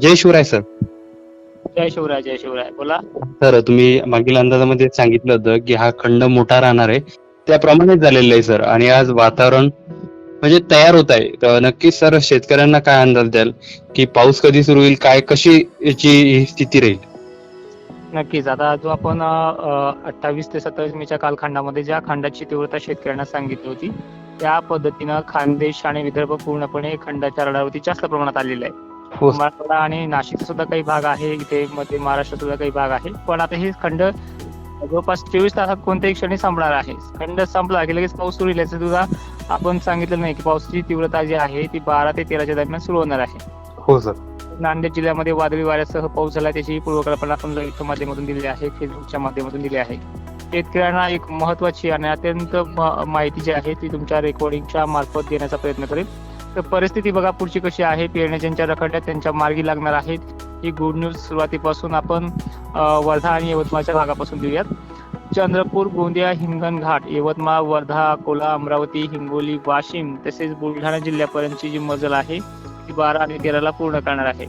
जय Shivray sir. जय शिवराय जय शिवराय. बोला. Sir तुम्ही मागील अंदाजामध्ये सांगितलं होतं की हा खंड मोठा राहणार आहे. त्याप्रमाणेच झालेलं आहे सर. आणि आज वातावरण म्हणजे तयार होत आहे. तर नक्कीच सर शेतकऱ्यांना काय अंदाज द्याल की पाऊस कधी सुरू होईल काय कशी याची ही स्थिती राहील? नक्कीच. आता जो आपण अठ्ठावीस ते सत्तावीस मेच्या कालखंडामध्ये ज्या खंडाची तीव्रता शेतकऱ्यांना सांगितली होती त्या पद्धतीनं खानदेश आणि विदर्भ पूर्णपणे खंडाच्या रडावरती जास्त प्रमाणात आलेला आहे हो मराठवाडा आणि नाशिक सुद्धा काही भाग आहे इथे मध्ये महाराष्ट्र सुद्धा काही भाग आहे. पण आता हे खंड जवळपास चोवीस तासात कोणत्याही क्षणी संपणार आहे. खंड संपला की लगेच पाऊस सुरू याचं सुद्धा आपण सांगितलं नाही की पावसाची तीव्रता जी आहे ती बारा ते तेराच्या दरम्यान सुरू होणार आहे. हो सर. नांदेड जिल्ह्यामध्ये वादळी वाऱ्यासह पाऊस झाला त्याची पूर्वकल्पना आपण लाईव्हच्या माध्यमातून दिलेली आहे फेसबुकच्या माध्यमातून दिली आहे. शेतकऱ्यांना एक महत्वाची आणि अत्यंत माहिती जी आहे ती तुमच्या रेकॉर्डिंगच्या मार्फत देण्याचा प्रयत्न करेल. तर परिस्थिती बघा पुढची कशी आहे. पेरण्या ज्यांच्या रखडल्या त्यांच्या मार्गी लागणार आहेत. ही गुड न्यूज सुरुवातीपासून आपण वर्धा आणि यवतमाळच्या भागापासून देऊयात. चंद्रपूर गोंदिया हिंगणघाट यवतमाळ वर्धा अकोला अमरावती हिंगोली वाशिम तसेच बुलढाणा जिल्ह्यापर्यंतची जी मजल आहे ती बारा आणि तेराला पूर्ण करणार आहे.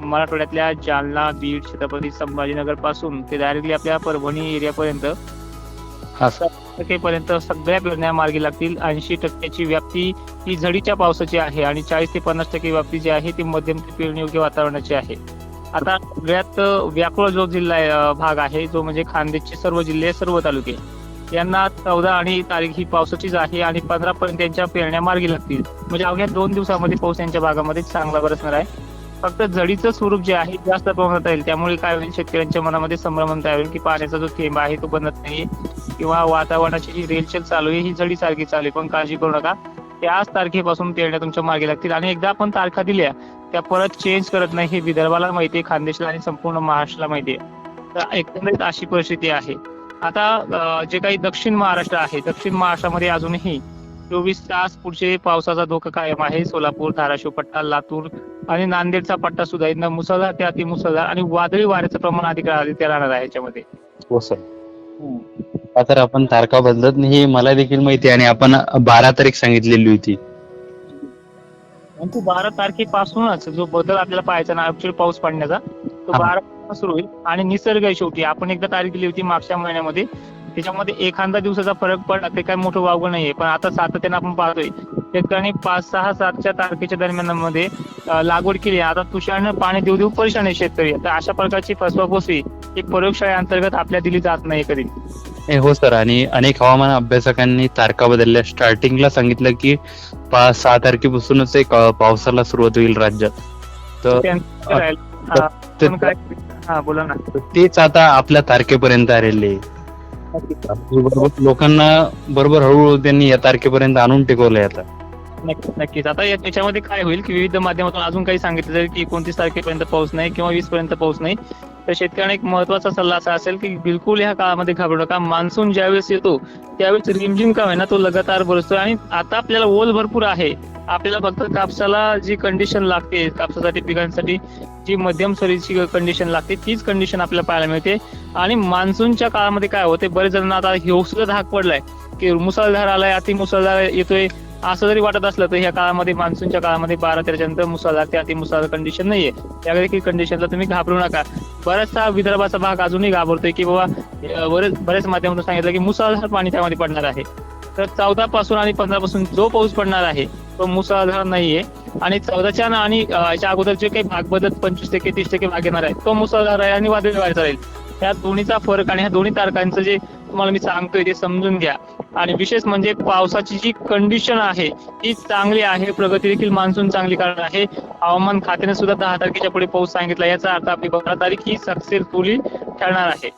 मराठवाड्यातल्या जालना बीड छत्रपती संभाजीनगरपासून ते डायरेक्टली आपल्या परभणी एरियापर्यंत टक्केपर्यंत सगळ्या पेरण्या मार्गी लागतील. ऐंशी टक्क्याची व्याप्ती ही झडीच्या पावसाची आहे आणि चाळीस ते पन्नास टक्के व्याप्ती जी आहे ती मध्यम ते पेरणी योग्य वातावरणाची आहे. आता सगळ्यात व्याकुळ जो जिल्हा भाग आहे जो म्हणजे खानदेशचे सर्व जिल्हे सर्व तालुके यांना चौदा आणि तारीख ही पावसाचीच आहे आणि पंधरा पर्यंत त्यांच्या पेरण्या मार्गी लागतील. म्हणजे अवघ्या दोन दिवसामध्ये पाऊस यांच्या भागामध्ये चांगला बरसणार आहे. फक्त झडीचं स्वरूप जे आहे जास्त प्रमाणात राहील. त्यामुळे काय होईल शेतकऱ्यांच्या मनामध्ये संभ्रम तयार होईल की पाण्याचा जो थेंब आहे तो बनत नाही किंवा वातावरणाची जी रेलचेल चालू आहे ही झडी सारखी चालू आहे. पण काळजी करू नका. त्याच तारखेपासून पेरण्या तुमच्या मार्गे लागतील. आणि एकदा आपण तारखा दिल्या त्या परत चेंज करत नाही हे विदर्भाला माहिती आहे खानदेशला आणि संपूर्ण महाराष्ट्राला माहिती आहे. तर एकंदरीत अशी परिस्थिती आहे. आता जे काही दक्षिण महाराष्ट्र आहे दक्षिण महाराष्ट्रामध्ये अजूनही चोवीस तास पुढचे पावसाचा धोका कायम आहे. सोलापूर धाराशिव पट्टा लातूर आणि नांदेडचा पट्टा सुद्धा इथं मुसळधार ते अतिमुसळधार आणि वादळी वाऱ्याचं प्रमाण अधिक अधिक राहणार आहे याच्यामध्ये. सर तर आपण तारखा बदलत नाही हे मला देखील माहिती आहे आणि आपण बारा तारीख सांगितलेली होती. बारा तारखेपासूनच जो बदल आपल्याला पाहायचा ना ऍक्च्युअली पाऊस पडण्याचा तो हा. बारा पासून सुरू होईल. आणि निसर्ग आहे शेवटी. आपण एकदा तारीख दिली होती मागच्या महिन्यामध्ये. त्याच्यामध्ये एखादा दिवसाचा फरक पडला ते काय मोठं वावगं नाहीये. पण आता सातत्याने आपण पाहतोय शेतकऱ्यांनी पाच सहा सातच्या तारखेच्या दरम्यानमध्ये अं, लागवड केली. आता तुषारनं पाणी देऊ देऊ परेशान आहे शेतकरी. तर अशा प्रकारची फसवाफसवी एक प्रयोगशाळेअंतर्गत आपल्या दिली जात नाही कधी. हो सर. आणि अनेक हवामान अभ्यासकांनी तारखा बदलल्या. स्टार्टिंगला सांगितलं की पाच सहा तारखेपासूनच एक पावसाला सुरुवात होईल राज्यात. तर तेच आता आपल्या तारखेपर्यंत आलेले. लोकांना बरोबर हळूहळू त्यांनी या तारखेपर्यंत आणून टिकवलंय आता. नक्कीच. आता या- याच्यामध्ये काय होईल की विविध माध्यमातून अजून काही सांगितलं जाईल की एकोणतीस तारखेपर्यंत पाऊस नाही किंवा वीस पर्यंत पाऊस नाही. तर शेतकऱ्यांना एक महत्त्वाचा सल्ला असा असेल की बिलकुल ह्या काळामध्ये घाबरू नका. मान्सून ज्यावेळेस येतो त्यावेळेस रिमझिम का होईना तो लगातार बरसतो आणि आता आपल्याला ओल भरपूर आहे. आपल्याला फक्त कापसाला जी कंडिशन लागते कापसासाठी पिकांसाठी जी मध्यम सरीची कंडिशन लागते तीच कंडिशन आपल्याला पाहायला मिळते. आणि मान्सूनच्या काळामध्ये काय होते बरेच जणांना आता ह्यो सुद्धा धाक पडलाय की मुसळधार आलाय अति मुसळधार येतोय. असं जरी वाटत असलं तर ह्या काळामध्ये मान्सूनच्या काळामध्ये बारा तेराच्या नंतर मुसळधार ते अति मुसळधार कंडिशन नाहीये. त्या देखील कंडिशनला तुम्ही घाबरू नका. बराचसा विदर्भाचा भाग अजूनही घाबरतोय की बाबा बरेच बऱ्याच माध्यमातून सांगितलं की मुसळधार पाणी त्यामध्ये पडणार आहे. तर चौदा पासून आणि पंधरा पासून जो पाऊस पडणार आहे तो मुसळधार नाहीये. आणि चौदाच्या आणि याच्या अगोदर जे काही भाग बदल पंचवीस टक्के तीस टक्के भाग येणार आहे तो मुसळधार आहे आणि वादळी वाढत राहील ह्या दोन्हीचा फरक आणि ह्या दोन्ही तारखांचं जे तुम्हाला मी सांगतोय ते समजून घ्या. आणि विशेष म्हणजे पावसाची जी कंडिशन आहे ती चांगली आहे. प्रगती देखील मान्सून चांगली कारण आहे. हवामान खात्याने सुद्धा दहा तारखेच्या पुढे पाऊस सांगितला. याचा अर्थ आपली बारा तारीख ही सक्सेसफुली ठरणार आहे.